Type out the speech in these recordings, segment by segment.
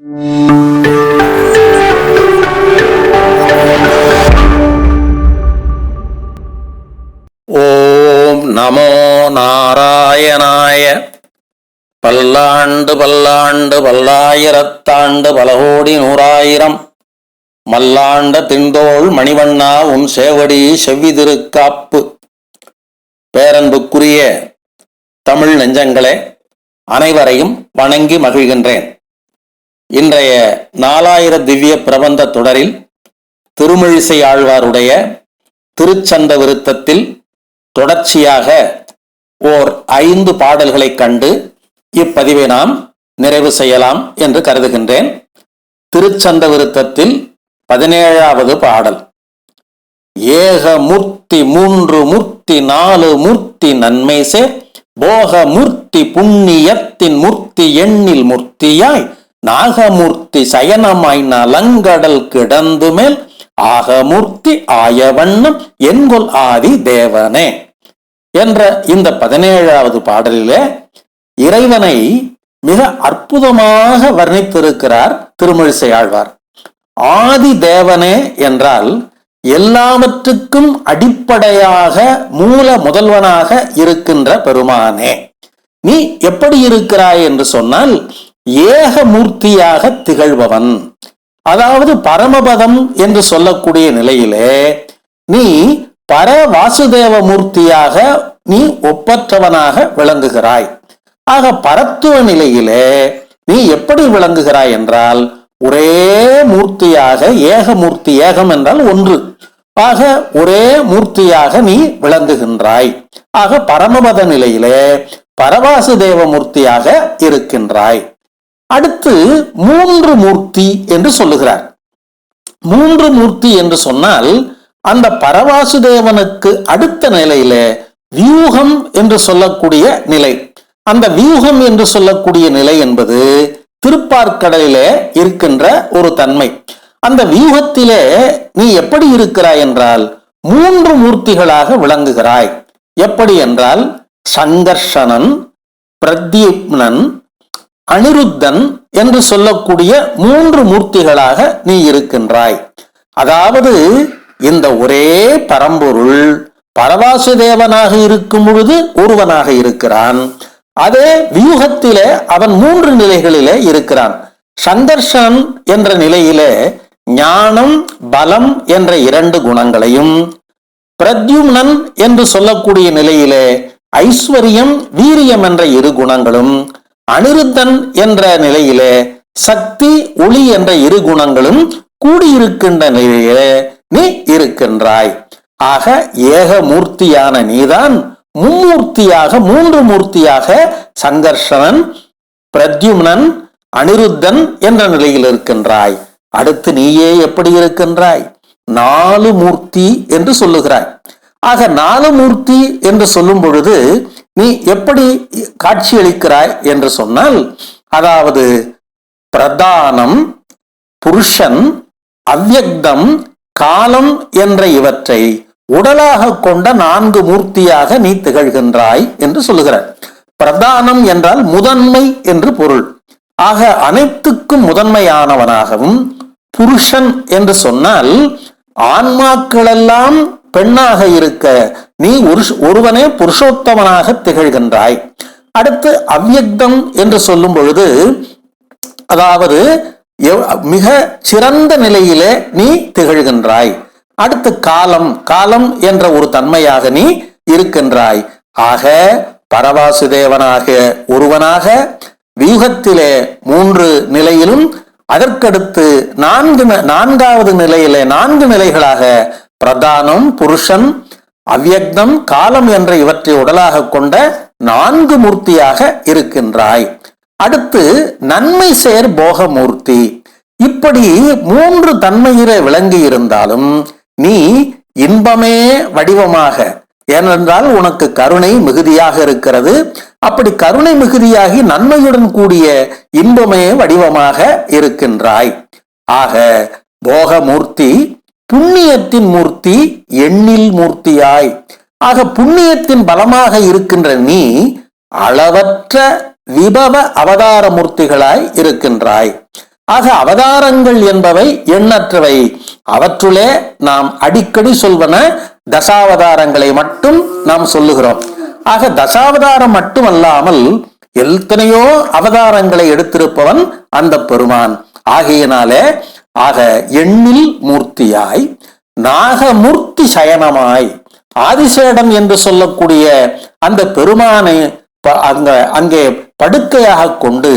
ஓம் நமோ நாராயணாய. பல்லாண்டு பல்லாண்டு பல்லாயிரத்தாண்டு பல கோடி நூறாயிரம். மல்லாண்ட திண்டோள் மணிவண்ணா உன் சேவடி செவ்வி திருக்காப்பு பேரன்புக்குரிய தமிழ் நெஞ்சங்களே அனைவரையும் வணங்கி மகிழ்கின்றேன். இன்றைய நாலாயிர திவ்ய பிரபந்த தொடரில் திருமழிசை ஆழ்வாருடைய திருச்சந்த விருத்தத்தில் தொடர்ச்சியாக ஓர் ஐந்து பாடல்களைக் கண்டு இப்பதிவை நாம் நிறைவு செய்யலாம் என்று கருதுகின்றேன். திருச்சந்த விருத்தத்தில் பதினேழாவது பாடல். ஏக மூர்த்தி மூன்று மூர்த்தி நாலு மூர்த்தி நன்மை சேர் போக மூர்த்தி புண்ணியத்தின் மூர்த்தி எண்ணில் மூர்த்தியாய் நாகமூர்த்தி சயனமாய் நலங்கடல் கிடந்து மேல் ஆகமூர்த்தி ஆயவண்ணம் என்கொல் ஆதி தேவனே என்ற இந்த பதினேழாவது பாடலிலே இறைவனை மிக அற்புதமாக வர்ணித்திருக்கிறார் திருமழிசை ஆழ்வார் ஆதி தேவனே என்றால் எல்லாவற்றுக்கும் அடிப்படையாக மூல முதல்வனாக இருக்கின்ற பெருமானே. நீ எப்படி இருக்கிறாய் என்று சொன்னால் ஏக மூர்த்தியாக திகழ்பவன். அதாவது பரமபதம் என்று சொல்லக்கூடிய நிலையிலே நீ பர வாசுதேவ மூர்த்தியாக நீ ஒப்பற்றவனாக விளங்குகிறாய். ஆக பரத்துவ நிலையிலே நீ எப்படி விளங்குகிறாய் என்றால் ஒரே மூர்த்தியாக ஏக மூர்த்தி ஏகம் என்றால் ஒன்று. ஆக ஒரே மூர்த்தியாக நீ விளங்குகின்றாய். ஆக பரமபத நிலையிலே பரவாசுதேவ மூர்த்தியாக இருக்கின்றாய். அடுத்து மூன்று மூர்த்தி என்று சொல்லுகிறார். மூன்று மூர்த்தி என்று சொன்னால் அந்த பரவாசுதேவனுக்கு அடுத்த நிலையில வியூகம் என்று சொல்லக்கூடிய நிலை. அந்த வியூகம் என்று சொல்லக்கூடிய நிலை என்பது திருப்பார்க்கடலிலே இருக்கின்ற ஒரு தன்மை. அந்த வியூகத்திலே நீ எப்படி இருக்கிறாய் என்றால் மூன்று மூர்த்திகளாக விளங்குகிறாய். எப்படி என்றால் சங்கர்ஷணன் பிரத்யுப்னன் அனிருத்தன் என்று சொல்லக்கூடிய மூன்று மூர்த்திகளாக நீ இருக்கின்றாய். அதாவது இந்த ஒரே பரம்பொருள் பரவாசுதேவனாக இருக்கும் பொழுது ஒருவனாக இருக்கிறான். அதே வியூகத்திலே அவன் மூன்று நிலைகளிலே இருக்கிறான். சந்தர்ஷன் என்ற நிலையிலே ஞானம் பலம் என்ற இரண்டு குணங்களையும் பிரத்யும்னன் என்று சொல்லக்கூடிய நிலையிலே ஐஸ்வர்யம் வீரியம் என்ற இரு குணங்களும் அனிருத்தன் என்ற நிலையிலே சக்தி ஒளி என்ற இரு குணங்களும் கூடியிருக்கின்ற நிலையிலே நீ இருக்கின்றாய். ஆக ஏக மூர்த்தியான நீதான் மும்மூர்த்தியாக மூன்று மூர்த்தியாக சங்கர்ஷனன் பிரத்யும்னன் அனிருத்தன் என்ற நிலையில் இருக்கின்றாய். அடுத்து நீயே எப்படி இருக்கின்றாய்? நாலு மூர்த்தி என்று சொல்லுகிறாய். ஆக நாலு மூர்த்தி என்று சொல்லும் பொழுது நீ எப்படி காட்சியளிக்கிறாய் என்று சொன்னால் அதாவது பிரதானம் புருஷன் அவ்யக்தம் காலம் என்ற இவற்றை உடலாக கொண்ட நான்கு மூர்த்தியாக நீ திகழ்கின்றாய் என்று சொல்லுகிறார் பிரதானம் என்றால் முதன்மை என்று பொருள். ஆக அனைத்துக்கும் முதன்மையானவனாகவும் புருஷன் என்று சொன்னால் ஆன்மாக்களெல்லாம் பெண்ணாக இருக்க நீ ஒருவனே புருஷோத்தமனாக திகழ்கின்றாய். அடுத்து அவ்யக்தம் என்று சொல்லும் பொழுது அதாவது மிக சிறந்த நிலையிலே நீ திகழ்கின்றாய். அடுத்து காலம் காலம் என்ற ஒரு தன்மையாக நீ இருக்கின்றாய். ஆக பரவாசுதேவனாக ஒருவனாக வியூகத்திலே மூன்று நிலையிலும் அதற்கடுத்து நான்கு நான்காவது நிலையிலே நான்கு நிலைகளாக பிரதானம் புருஷன் அவ்யக்தம் காலம் என்ற இவற்றை உடலாக கொண்ட நான்கு மூர்த்தியாக இருக்கின்றாய். அடுத்து நன்மை சேர் போகமூர்த்தி. இப்படி மூன்று தன்மையில விளங்கி இருந்தாலும் நீ இன்பமே வடிவமாக ஏனென்றால் உனக்கு கருணை மிகுதியாக இருக்கிறது. அப்படி கருணை மிகுதியாகி நன்மையுடன் கூடிய இன்பமே வடிவமாக இருக்கின்றாய். ஆக போகமூர்த்தி புண்ணியத்தின் மூர்த்தி எண்ணில் மூர்த்தியாய். ஆக புண்ணியத்தின் பலமாக இருக்கின்ற நீ அளவற்ற விபவ அவதார மூர்த்திகளாய் இருக்கின்றாய். ஆக அவதாரங்கள் என்பவை எண்ணற்றவை. அவற்றுளே நாம் அடிக்கடி சொல்வன தசாவதாரங்களை மட்டும் நாம் சொல்லுகிறோம். ஆக தசாவதாரம் மட்டுமல்லாமல் எத்தனையோ அவதாரங்களை எடுத்திருப்பவன் அந்த பெருமான். ஆகையினாலே ஆக எண்ணில் மூர்த்தியாய் நாகமூர்த்தி சயனமாய் ஆதிசேடம் என்று சொல்லக்கூடிய அந்த பெருமானை அங்க அங்கே படுக்கையாக கொண்டு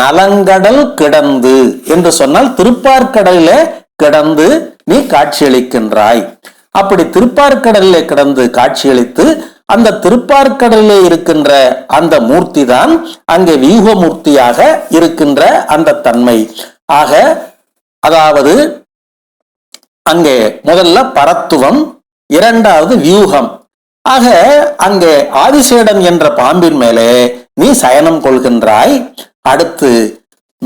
நலங்கடல் கிடந்து என்று சொன்னால் திருப்பார்கடலிலே கிடந்து நீ காட்சியளிக்கின்றாய். அப்படி திருப்பார்கடலிலே கிடந்து காட்சியளித்து அந்த திருப்பார்கடலிலே இருக்கின்ற அந்த மூர்த்தி தான் அங்கே வியூகமூர்த்தியாக இருக்கின்ற அந்த தன்மை. ஆக அதாவது அங்கே முதல்ல பரத்துவம் இரண்டாவது வியூகம். ஆக அங்கே ஆதிசேடன் என்ற பாம்பின் மேலே நீ சயனம் கொள்கின்றாய். அடுத்து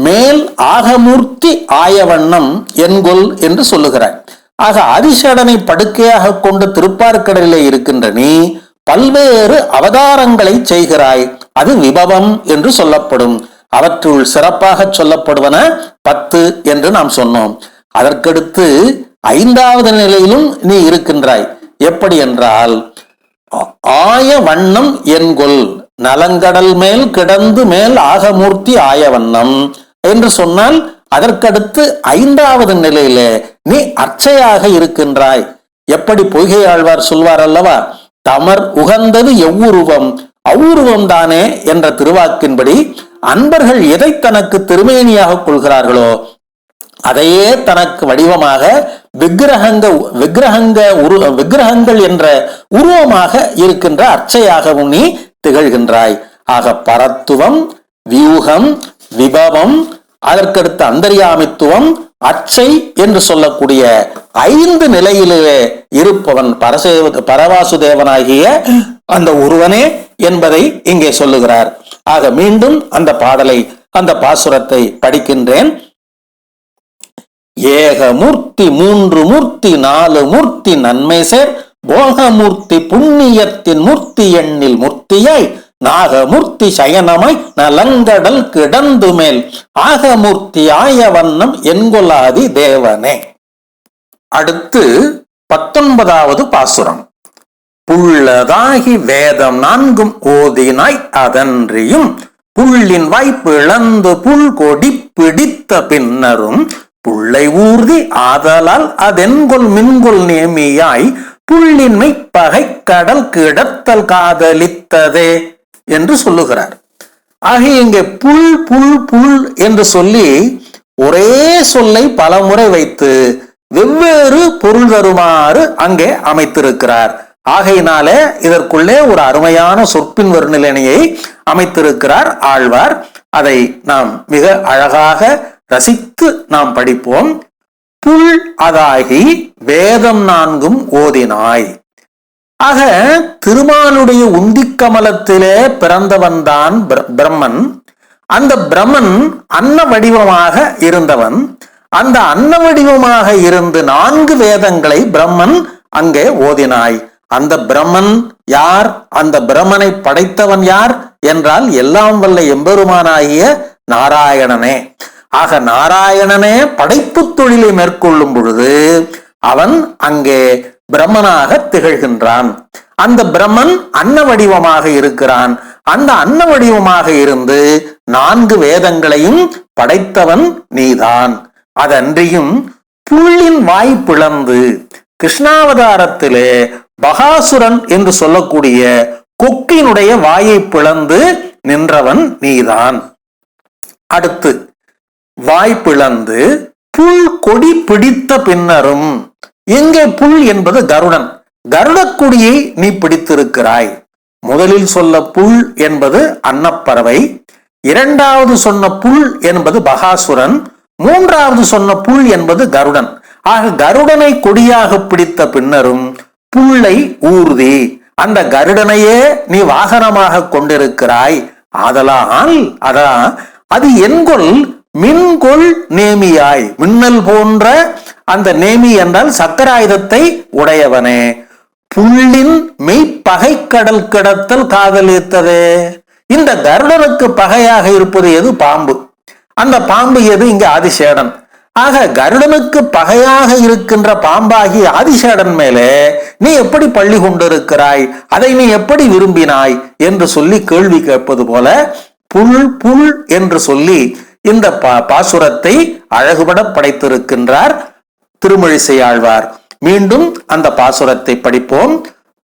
மேல் ஆகமூர்த்தி ஆயவண்ணம் என்கொல் என்று சொல்லுகிறாய். ஆக ஆதிசேடனை படுக்கையாக கொண்டு திருப்பார்க்கடலிலே இருக்கின்ற நீ பல்வேறு அவதாரங்களை செய்கிறாய். அது விபவம் என்று சொல்லப்படும். அவற்றுள் சிறப்பாக சொல்லப்படுவன பத்து என்று நாம் சொன்னோம். அதற்கடுத்து ஐந்தாவது நிலையிலும் நீ இருக்கின்றாய். எப்படி என்றால் ஆய வண்ணம் என்கொள் நலங்கடல் மேல் கிடந்து மேல் ஆகமூர்த்தி ஆய வண்ணம் என்று சொன்னால் அதற்கடுத்து ஐந்தாவது நிலையிலே நீ அர்ச்சையாக இருக்கின்றாய். எப்படி பொய்கை ஆழ்வார் சொல்வார் அல்லவா? தமர் உகந்தது எவ்வுருவம் அவ்வுருவம் தானே என்ற திருவாக்கின்படி அன்பர்கள் எதை தனக்கு திருமேனியாக கொள்கிறார்களோ அதையே தனக்கு வடிவமாக விக்கிரகங்க விக்கிரகங்க உரு விக்கிரகங்கள் என்ற உருவமாக இருக்கின்ற அர்ச்சையாகவும் நீ திகழ்கின்றாய். ஆக பரத்துவம் வியூகம் விபவம் அதற்கடுத்த அந்தரியாமித்துவம் அச்சை என்று சொல்லக்கூடிய ஐந்து நிலையிலே இருப்பவன் பரசேவ பரவாசுதேவனாகிய அந்த ஒருவனே என்பதை இங்கே சொல்லுகிறார். ஆக மீண்டும் அந்த பாடலை அந்த பாசுரத்தை படிக்கின்றேன். ஏக மூர்த்தி மூன்று மூர்த்தி நாலு மூர்த்தி நன்மை சேர். போகமூர்த்தி புண்ணியத்தின் மூர்த்தி எண்ணில் மூர்த்தியாய். நாகமூர்த்தி சயனமாய் நலங்கடல் கிடந்து மேல். ஆகமூர்த்தி ஆய வண்ணம் என்கொலாதி தேவனே. அடுத்து பத்தொன்பதாவது பாசுரம். புள்ளதாகி வேதம் நான்கும் ஓதினாய் அதன்றியும் புள்ளின் வாய்ப்பு இழந்து புல் கொடி பிடித்த பின்னரும் புள்ளை ஊர்தி ஆதலால் அதென்கொல் மின்கொல் நேமியாய் புள்ளின்மை பகை கடல் கிடத்தல் காதலித்ததே என்று சொல்லுகிறார். ஆக இங்கே புல் புல் புல் என்று சொல்லி ஒரே சொல்லை பலமுறை வைத்து வெவ்வேறு பொருள் தருமாறு அங்கே அமைத்திருக்கிறார். ஆகையினாலே இதற்குள்ளே ஒரு அருமையான சொற்பின் வருநிலையை அமைத்திருக்கிறார் ஆழ்வார். அதை நாம் மிக அழகாக ரசித்து நாம் படிப்போம். புல் அதாகி வேதம் நான்கும் ஓதினாய். ஆக திருமாலுடைய உந்திக் கமலத்திலே பிறந்தவன் தான் பிரம்மன். அந்த பிரம்மன் அன்ன வடிவமாக இருந்தவன். அந்த அன்ன வடிவமாக இருந்து நான்கு வேதங்களை பிரம்மன் அங்கே ஓதினாய். அந்த பிரம்மன் யார்? அந்த பிரம்மனை படைத்தவன் யார்? என்றால் எல்லாம் வல்ல எம்பெருமானாகிய நாராயணனே. ஆக நாராயணனே படைப்பு தொழிலை மேற்கொள்ளும் பொழுது அவன் அங்கே பிரம்மனாக திகழ்கின்றான். அந்த பிரம்மன் அன்ன வடிவமாக இருக்கிறான். அந்த அன்ன வடிவமாக இருந்து நான்கு வேதங்களையும் படைத்தவன் நீதான். அதன்றியும் புள்ளின் வாய் பிளந்து கிருஷ்ணாவதாரத்திலே பகாசுரன் என்று சொல்லக்கூடிய கொக்கினுடைய வாயை பிளந்து நின்றவன் நீதான். அடுத்து வாய் பிளந்து புல் கொடி பிடித்த பின்னரும் எங்கே புல் என்பது கருடன். கருடக்கொடியை நீ பிடித்திருக்கிறாய். முதலில் சொல்ல புல் என்பது அன்னப்பறவை இரண்டாவது சொன்ன புல் என்பது பகாசுரன் மூன்றாவது சொன்ன புல் என்பது கருடன். ஆக கருடனை கொடியாக பிடித்த பின்னரும் புல்லை ஊர்தி. அந்த கருடனையே நீ வாகனமாக கொண்டிருக்கிறாய். ஆதலால் அதான் அது என்கொள் மின்கொள் நேமியாய். மின்னல் போன்ற அந்த நேமி என்றால் சக்கராயுதத்தை உடையவனே. புள்ளின் மெய்ப்பகை கடல் கிடத்தல் காதலித்ததே. இந்த கருடனுக்கு பகையாக இருப்பது எது? பாம்பு. அந்த பாம்பு எது? இங்க ஆதிசேடன். ஆக கருடனுக்கு பகையாக இருக்கின்ற பாம்பாகி ஆதிசேடன் மேலே நீ எப்படி பள்ளி கொண்டிருக்கிறாய்? அதை நீ எப்படி விரும்பினாய்? என்று சொல்லி கேள்வி கேட்பது போல புல் புல் என்று சொல்லி இந்த பா- பாசுரத்தை அழகுபட படைத்திருக்கின்றார் திருமழிசை ஆழ்வார் மீண்டும் அந்த பாசுரத்தை படிப்போம்.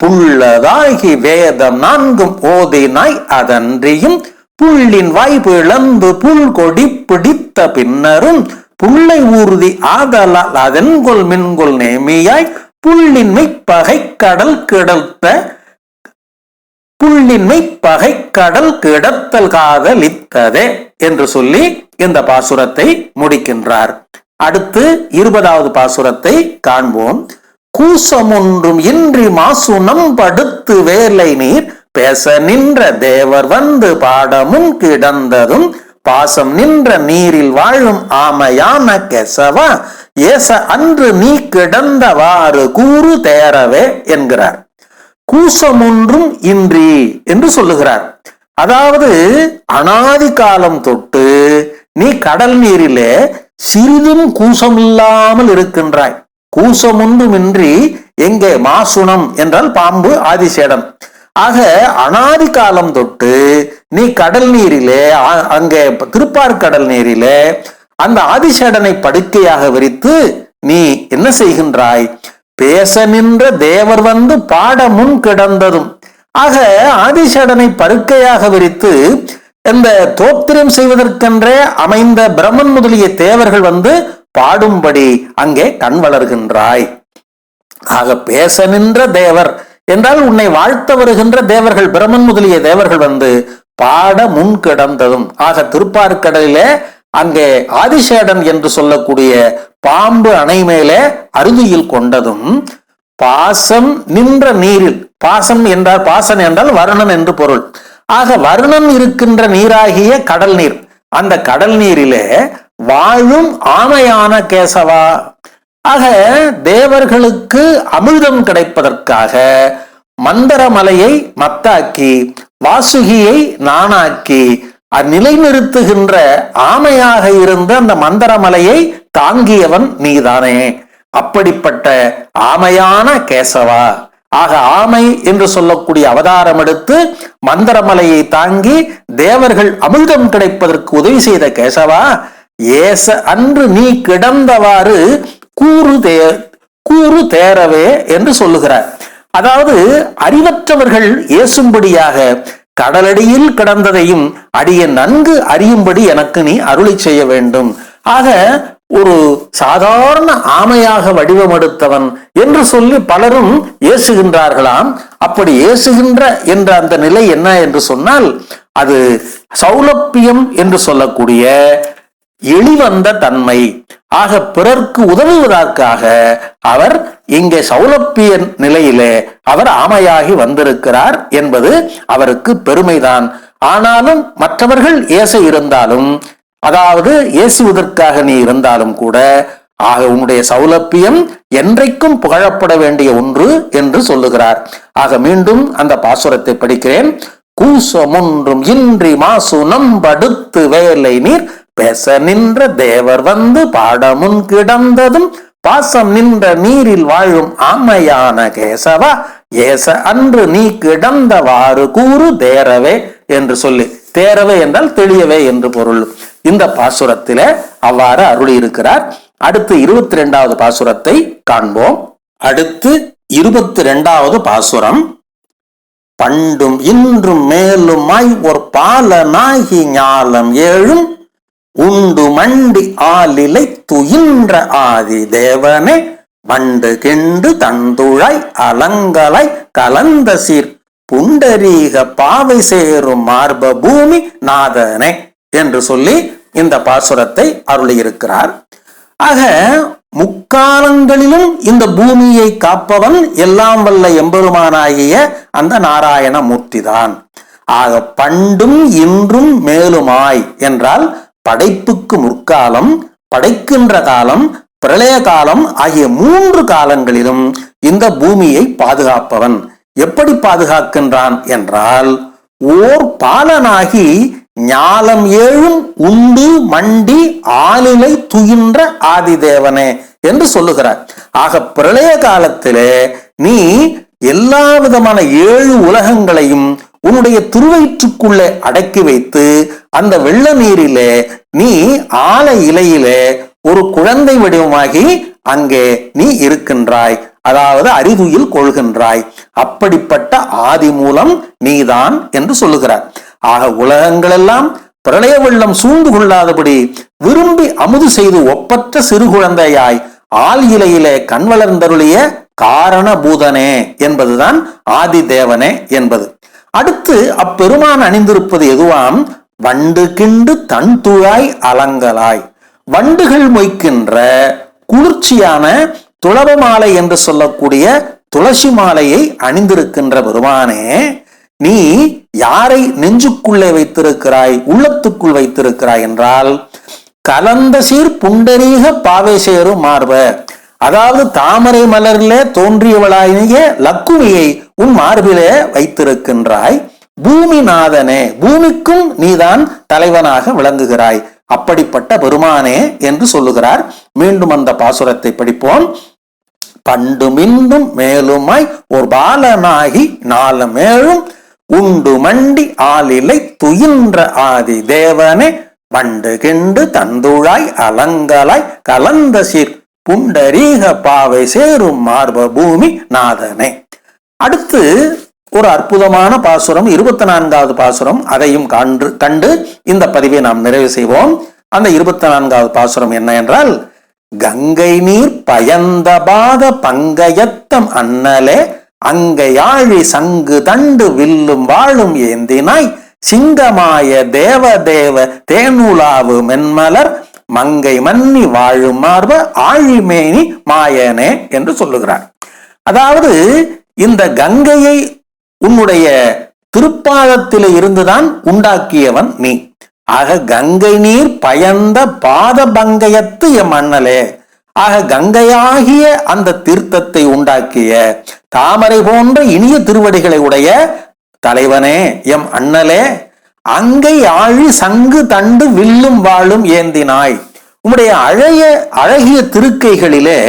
புள்ளதாகி வேதம் நான்கும் ஓதினாய் அதன்றியும் புள்ளின் வாய்ப்பு இழந்து புல் கொடி பிடித்த பின்னரும் புள்ளை ஊர்தி ஆதலால் அதென்கொள் மின்கொல் நேமியாய் புள்ளின்மை பகை கடல் கிடத்த புள்ளின்மை பகை கடல் கிடத்தல் காதலித்ததே என்று சொல்லி இந்த பாசுரத்தை முடிக்கின்றார். அடுத்து இருபதாவது பாசுரத்தை காண்போம். கூசமொன்றும் இன்றி மாசுனம் படுத்து வேலை நீர் பேச நின்ற தேவர் வந்து பாடமும் கிடந்ததும் பாசம் நின்ற நீரில் வாழும் ஆமையான கெசவா ஏச அன்று நீ கிடந்தவாறு கூறு தேரவே என்கிறார். கூசமொன்றும் இன்றி என்று சொல்லுகிறார். அதாவது அனாதி காலம் தொட்டு நீ கடல் நீரிலே சிறிதும் கூசமில்லாமல் இருக்கின்றாய். கூசமொன்றுமின்றி எங்கே மாசுணம் என்றால் பாம்பு ஆதிசேடன். ஆக அனாதி காலம் தொட்டு நீ கடல் நீரிலே அங்கே திருப்பார் கடல் நீரிலே அந்த ஆதிசேடனை படுக்கையாக விரித்து நீ என்ன செய்கின்றாய்? பேச நின்ற தேவர் வந்து பாட முன் கிடந்ததும். ஆக ஆதிசேடனை படுக்கையாக விரித்து இந்த தோத்திரம் செய்வதற்கென்றே அமைந்த பிரம்மன் முதலிய தேவர்கள் வந்து பாடும்படி அங்கே கண் வளர்கின்றாய். ஆக பேச நின்ற தேவர் என்றால் உன்னை வாழ்த்த வருகின்ற தேவர்கள் பிரமன் முதலிய தேவர்கள் வந்து பாட முன் கிடந்ததும். ஆக திருப்பார்கடலிலே அங்கே ஆதிசேடன் என்று சொல்லக்கூடிய பாம்பு அணை மேலே அருகியில் கொண்டதும் பாசம் நின்ற நீரில் பாசம் என்றால் பாசன் என்றால் வருணன் என்று பொருள். ஆக வருணன் இருக்கின்ற நீராகிய கடல் நீர் அந்த கடல் நீரிலே வாழும் ஆமையான கேசவா ஆக தேவர்களுக்கு அமிர்தம் கிடைப்பதற்காக மந்தரமலையை மத்தாக்கி வாசுகியை நானாக்கி அந்நிலை நிறுத்துகின்ற ஆமையாக இருந்த அந்த மந்தரமலையை தாங்கியவன் நீதானே. அப்படிப்பட்ட ஆமையான கேசவா. ஆக ஆமை என்று சொல்லக்கூடிய அவதாரம் எடுத்து மந்தரமலையை தாங்கி தேவர்கள் அமிர்தம் கிடைப்பதற்கு உதவி செய்த கேசவா ஏச அன்று நீ கிடந்தவாறு கூறு தே கூறு தேரவே என்று சொல்லுகிறார். அதாவது அறிவற்றவர்கள் ஏசும்படியாக கடலடியில் கிடந்ததையும் அடிய நன்கு அறியும்படி எனக்கு நீ அருளி செய்ய வேண்டும். ஆக ஒரு சாதாரண ஆமையாக வடிவமெடுத்தவன் என்று சொல்லி பலரும் ஏசுகின்றார்களாம். அப்படி ஏசுகின்ற என்ற அந்த நிலை என்ன என்று சொன்னால் அது சௌலப்பியம் என்று சொல்லக்கூடிய எளிவந்த தன்மை. ஆக பிறர்க்கு உதவுவதற்காக அவர் இங்கே சௌலப்பிய நிலையிலே அவர் ஆமையாகி வந்திருக்கிறார் என்பது அவருக்கு பெருமைதான். ஆனாலும் மற்றவர்கள் ஏச இருந்தாலும் அதாவது ஏசுவதற்காக நீ இருந்தாலும் கூட ஆக உன்னுடைய சௌலப்பியம் என்றைக்கும் புகழப்பட வேண்டிய ஒன்று என்று சொல்லுகிறார். ஆக மீண்டும் அந்த பாசுரத்தை படிக்கிறேன். கூசமொன்றும் இன்றி மாசு நம்படுத்து வேலை நீர் பேச நின்ற தேவர் வந்து பாடமுன் கிடந்ததும் பாசம் நின்ற நீரில் வாழும் ஆமையான கேசவா ஏச அன்று நீ கிடந்தவாறு கூறு தேரவே என்று சொல்லி. தேரவே என்றால் தெளியவே என்று பொருள். இந்த பாசுரத்திலே அவ்வாறு அருளி இருக்கிறார் அடுத்து இருபத்தி ரெண்டாவது பாசுரத்தை காண்போம். அடுத்து இருபத்தி ரெண்டாவது பாசுரம். பண்டும் இன்றும் மேலுமாய் ஒரு பாலனாகி ஞாலம் ஏழும் உண்டு மண்டி ஆலிலை துயின்ற ஆதி தேவனே வண்டு கிண்டு தந்துழாய் அலங்கலாய் கலந்த சீர் புண்டரீக பாவை சேரும் மார்ப பூமி நாதனே என்று சொல்லி இந்த பாசுரத்தை அருளியிருக்கிறார். ஆக முக்காலங்களிலும் இந்த பூமியை காப்பவன் எல்லாம் வல்ல எம்பெருமானாகிய அந்த நாராயண மூர்த்திதான் ஆக பண்டும் இன்றும் மேலுமாய் என்றால் படைப்புக்கு முற்காலம் படைக்கின்ற காலம் பிரளய காலம் ஆகிய மூன்று காலங்களிலும் இந்த பூமியை பாதுகாப்பவன். எப்படி பாதுகாக்கின்றான் என்றால் ஓர் பாலனாகி ஞாலம் ஏழும் உண்டு மண்டி ஆளிலை துயின்ற ஆதிதேவனே என்று சொல்லுகிறார். ஆக பிரளய காலத்திலே நீ எல்லா விதமான ஏழு உலகங்களையும் உன்னுடைய திருவயிற்றுக்குள்ளே அடக்கி வைத்து அந்த வெள்ள நீரிலே நீ ஆல இலையிலே ஒரு குழந்தை வடிவமாகி அங்கே நீ இருக்கின்றாய். அதாவது அறிவுயில் கொள்கின்றாய். அப்படிப்பட்ட ஆதி மூலம் நீதான் என்று சொல்லுகிறார். ஆக உலகங்களெல்லாம் பிரளய வெள்ளம் சூழ்ந்து கொள்ளாதபடி விரும்பி அமுது செய்து ஒப்பற்ற சிறு குழந்தையாய் ஆள் இலையிலே கண் வளர்ந்தருளிய காரண பூதனே என்பதுதான் ஆதி தேவனே என்பது. அடுத்து அப்பெருமான் அணிந்திருப்பது எதுவாம்? வண்டு கிண்டு தன் துழாய் அலங்கலாய். வண்டுகள் மொய்க்கின்ற குளிர்ச்சியான துளவ மாலை என்று சொல்லக்கூடிய துளசி மாலையை அணிந்திருக்கின்ற பெருமானே நீ யாரை நெஞ்சுக்குள்ளே வைத்திருக்கிறாய் உள்ளத்துக்குள் வைத்திருக்கிறாய் என்றால் கலந்த சீர் புண்டரீக பாவேசேரு மார்ப. அதாவது தாமரை மலரிலே தோன்றியவளாகிய லக்குமியை உன் மார்பிலே வைத்திருக்கின்றாய். பூமிநாதனே பூமிக்கும் நீதான் தலைவனாக விளங்குகிறாய். அப்படிப்பட்ட பெருமானே என்று சொல்லுகிறார். மீண்டும் அந்த பாசுரத்தை படிப்போம். பண்டு மின்னும் மேலுமாய் ஒரு பாலனாகி நாலமேழும் உண்டு மண்டி ஆளிலை துயின்ற ஆதி தேவனே வண்டு கிண்டு தந்துழாய் அலங்கலாய் கலந்த சீர். புண்டரீக பாவை சேரும் மார்ப பூமி நாதனே. அடுத்து ஒரு அற்புதமான பாசுரம் இருபத்தி நான்காவது பாசுரம் அதையும் கண்டு கண்டு இந்த பதிவை நாம் நிறைவு செய்வோம். அந்த இருபத்தி நான்காவது பாசுரம் என்ன என்றால் கங்கை நீர் பயந்தபாத பங்கயத்தம் அன்னலே அங்கையாழி சங்கு தண்டு வில்லும் வாழும் ஏந்தினாய் சிங்கமாய தேவ தேவ தேனுலாவு மென்மலர் மங்கை மன்னி வாழும் மார்ப ஆழிமேனி மாயனே என்று சொல்லுகிறார். அதாவது இந்த கங்கையை உன்னுடைய திருப்பாதத்தில இருந்துதான் உண்டாக்கியவன் நீ. ஆக கங்கை நீர் பயந்த பாத பங்கயத்து எம் அண்ணலே ஆக கங்கையாகிய அந்த தீர்த்தத்தை உண்டாக்கிய தாமரை போன்ற இனிய திருவடிகளை உடைய தலைவனே எம் அண்ணலே அங்கை ஆழி சங்கு தண்டு வில்லும் வாழும் ஏந்தினாய். உம்முடைய அழகிய அழகிய திருக்கைகளிலே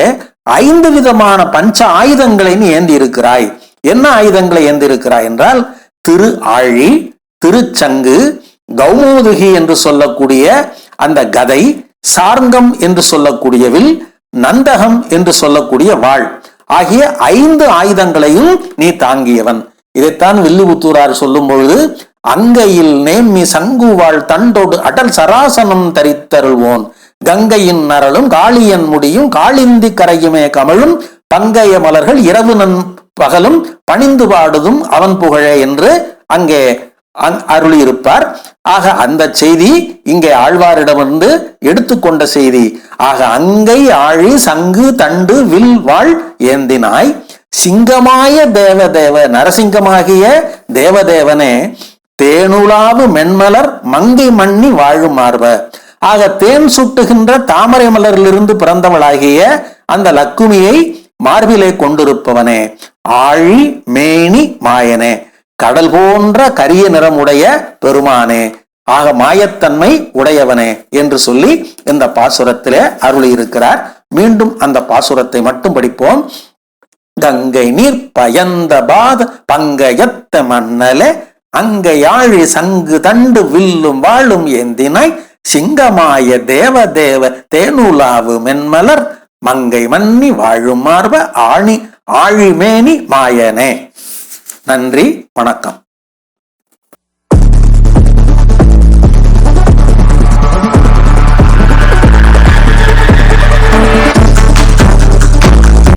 ஐந்து விதமான பஞ்ச ஆயுதங்களை நீ ஏந்தி இருக்கிறாய் என்ன ஆயுதங்களை ஏந்திருக்கிறாய் என்றால் திரு ஆழி திருச்சங்கு கௌமோதுகி என்று சொல்லக்கூடிய அந்த கதை சார்ங்கம் என்று சொல்லக்கூடிய வில் நந்தகம் என்று சொல்லக்கூடிய வாழ் ஆகிய ஐந்து ஆயுதங்களையும் நீ தாங்கியவன். இதைத்தான் வில்லுபுத்தூரார் சொல்லும் பொழுது அங்கையில் நேம்மி சங்குவாள் தண்டோடு அடல் சராசனம் தரித்தருள்வோன். கங்கையின் நரலும் காளியன் முடியும் காளிந்தி கரையுமே கமழும் பங்கைய மலர்கள் இரவு நன் பகலும் பணிந்து பாடுதும் அவன் புகழே என்று அங்கே அருளியிருப்பார். ஆக அந்த செய்தி இங்கே ஆழ்வாரிடமிருந்து எடுத்துக்கொண்ட செய்தி. ஆக அங்கை ஆழி சங்கு தண்டு வில் வாழ் ஏந்தினாய். சிங்கமாய தேவதேவ நரசிங்கமாகிய தேவதேவனே தேனுலாவு மென்மலர் மங்கை மண்ணி வாழும் மார்ப. ஆக தேன் சுட்டுகின்ற தாமரை மலரிலிருந்து பிறந்தவளாகிய அந்த லக்குமியை மார்பிலே கொண்டிருப்பவனே ஆழி மேனி மாயனே கடல் போன்ற கரிய நிறமுடைய பெருமானே ஆக மாயத்தன்மை உடையவனே என்று சொல்லி இந்த பாசுரத்திலே அருளி இருக்கிறார் மீண்டும் அந்த பாசுரத்தை மட்டும் படிப்போம். கங்கை நீர் பயந்த பாத பங்கயத்த மன்னலே அங்கையாழி சங்கு தண்டு வில்லும் வாழும் ஏந்தினாய் சிங்கமாய தேவ தேவ தேனுலாவு மென்மலர் மங்கை மன்னி வாழும் மார்ப ஆணி ஆழிமேனி மாயனே. நன்றி வணக்கம்.